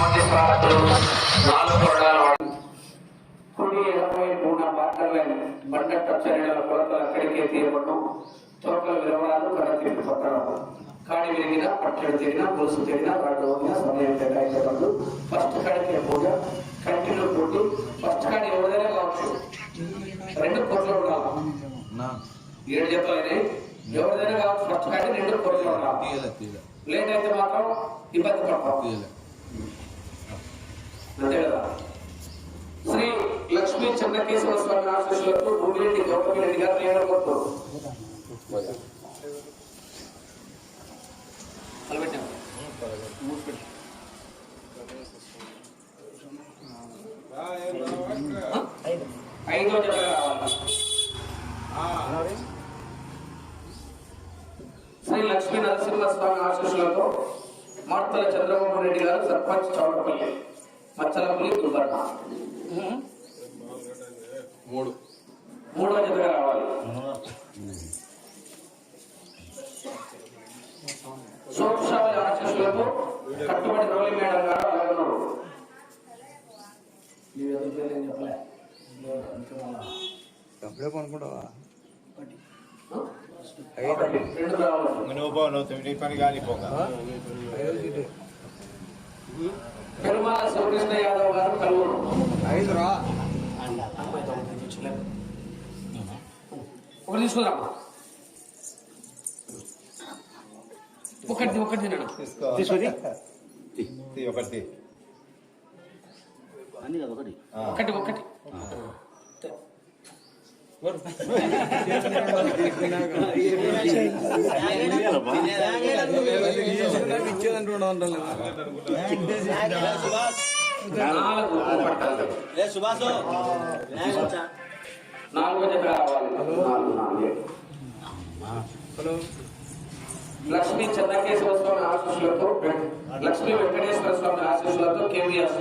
మంది నాలుగు కొరడాలు వాడి కుడి ఎడమై మూడు బాటల బండ టచ్చరిన కొలతలు అక్కడికే తీయబడడం. తోకల కడ తిరిగి పట్టడం కాడి విరిగిన పట్టడి తిరిగిన గొలుసు తిరిగిన సమయం కేటాయించబడదు ఫస్ట్ కాడికి పూజ కంటిన్యూ పూటి. ఫస్ట్ కాడి ఎవరిదైనా కావచ్చు. రెండు కోట్లు ఉండాలి. ఏడు చెప్పలేని ఎవరిదైనా కావచ్చు. ఫస్ట్ కాడి రెండు కోట్లు ఉండాలి. లేట్ అయితే మాత్రం ఇబ్బంది పడతాం అంతే కదా శ్రీ లక్ష్మీ చంద్రకేశ్వర స్వామి ఆశీస్సులతో భూమిరెడ్డి గౌతమి రెడ్డి గారు ఏడకొట్టు ఐదో జత రావాలి శ్రీ లక్ష్మీ నరసింహస్వామి ఆశీస్సులతో మార్తల చంద్రబాబు రెడ్డి గారు సర్పంచ్ చౌడపల్లి మచ్చలపల్లి దుర్గట్ట మూడు మూడో జతగా రావాలి సోక్షాల ఆశీస్సులతో కట్టుబడి రోలి మేడం గారు అలగనూరు అప్పుడే కొనుక్కుంటావా? రెండు రావాలి నువ్వు పో నువ్వు తొమ్మిది పని కానీ పోక. పెరుమాల శివకృష్ణ యాదవ్ గారు కల్లూరు ఐదు రా. ఒకటి తీసుకుందామా? ఒకటి ఒకటి తినడం. తీసుకొని ఒకటి తీ. అన్ని కదా ఒకటి. ఒకటి ఒకటి. నాలుగో నాలుగు నాలుగు. లక్ష్మీ చంద్రకేశ్వర స్వామి ఆశీస్సులతో లక్ష్మీ వెంకటేశ్వర స్వామి ఆశీస్సులతో కేవీఎస్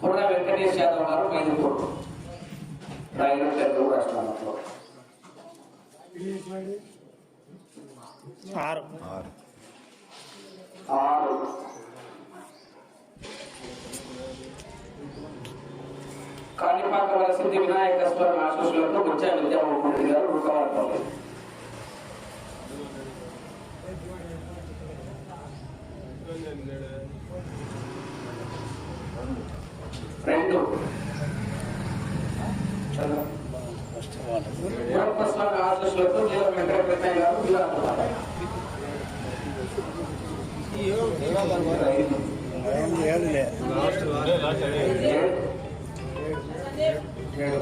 కుర్ర వెంకటేష్ యాదవ్ గారు మైదుకూరు రాయలు తెలుగు రాష్ట్రాలలో ఆరు. ఆరు. కాణిపాక వలసింది వినాయక స్వామి ఆశీస్సులతో గుచ్చా విద్యామోహన్ రెడ్డి గారు రుకవాడపల్లి రెండు. స్వామి ఆశీస్సులతో జీవ వెంకట కృష్ణయ్య గారు ఏడు.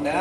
నెల